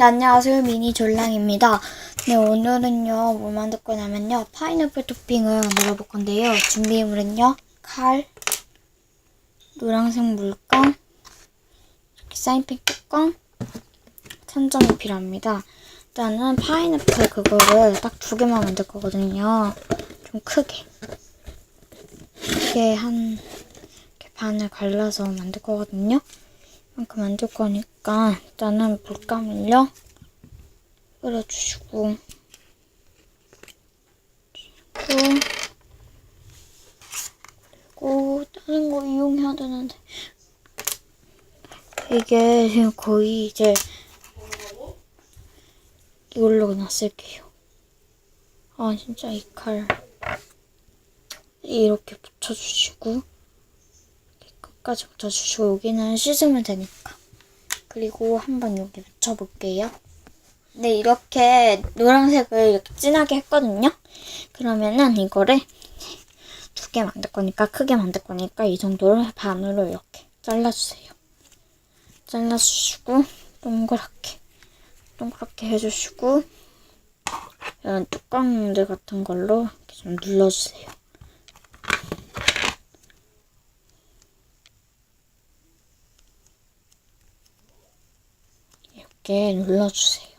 네, 안녕하세요. 미니 졸랑입니다. 네, 오늘은요, 뭐 만들 거냐면요, 파인애플 토핑을 만들어 볼 건데요. 준비물은요, 칼, 노란색 물감, 이렇게 사인펜 뚜껑, 천정이 필요합니다. 일단은 파인애플 그거를 딱 두 개만 만들 거거든요. 좀 크게. 크게 한, 이렇게 반을 갈라서 만들 거거든요. 이만큼 만들 거니까 일단은 물감을요 뿌려주시고. 그리고 그리고 다른 거 이용해야 되는데. 이게 지금 거의 이제 이걸로 그냥 쓸게요. 아 진짜 이 칼 이렇게 붙여주시고. 끝 까지 붙여주시고 여기는 씻으면 되니까. 그리고 한번 여기 묻혀볼게요. 네 이렇게 노란색을 이렇게 진하게 했거든요. 그러면은 이거를 두 개 만들 거니까 크게 만들 거니까 이 정도를 반으로 이렇게 잘라주세요. 잘라주시고 동그랗게 동그랗게 해주시고 이런 뚜껑들 같은 걸로 이렇게 좀 눌러주세요 이렇게 눌러주세요.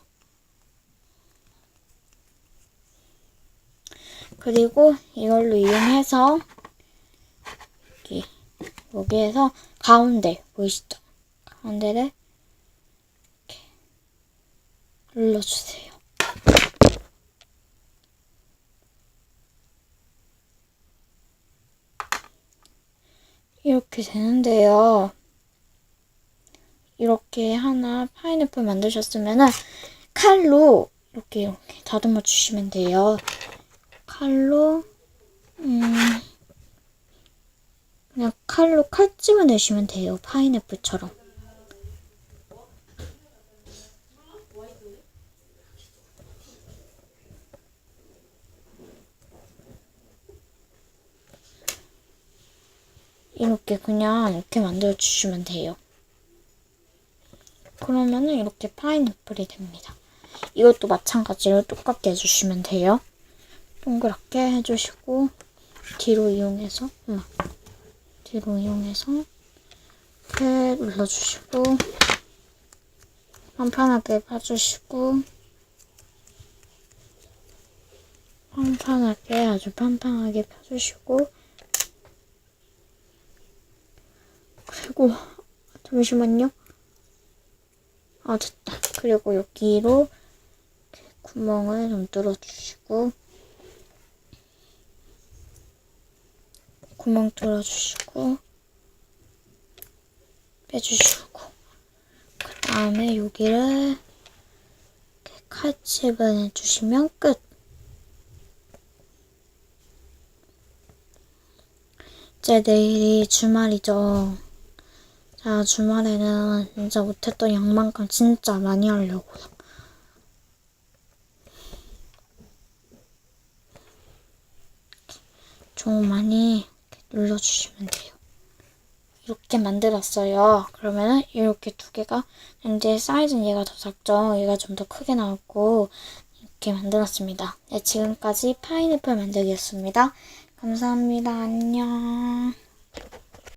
그리고 이걸로 이용해서 여기 여기에서 가운데 보이시죠? 가운데를 이렇게 눌러주세요. 이렇게 되는데요. 이렇게 하나 파인애플 만드셨으면은 칼로 이렇게 이렇게 다듬어 주시면 돼요. 칼로 음 그냥 칼로 칼집어 내시면 돼요. 파인애플처럼. 이렇게 그냥 이렇게 만들어 주시면 돼요. 그러면은 이렇게 파인애플이 됩니다. 이것도 마찬가지로 똑같게 해주시면 돼요. 동그랗게 해주시고 뒤로 이용해서 엄마 뒤로 이용해서 이렇게 눌러주시고 판판하게 파주시고 판판하게 아주 판판하게 펴주시고 그리고 잠시만요. 아 됐다. 그리고 여기로 구멍을 좀 뚫어주시고 구멍 뚫어주시고 빼주시고 그 다음에 여기를 칼집을 해주시면 끝. 이제 내일이 주말이죠. 자, 주말에는 진짜 못했던 양만큼 진짜 많이 하려고요. 좀 많이 눌러주시면 돼요. 이렇게 만들었어요. 그러면은 이렇게 두 개가 이제 사이즈는 얘가 더 작죠. 얘가 좀 더 크게 나왔고 이렇게 만들었습니다. 네, 지금까지 파인애플 만들기였습니다. 감사합니다. 안녕.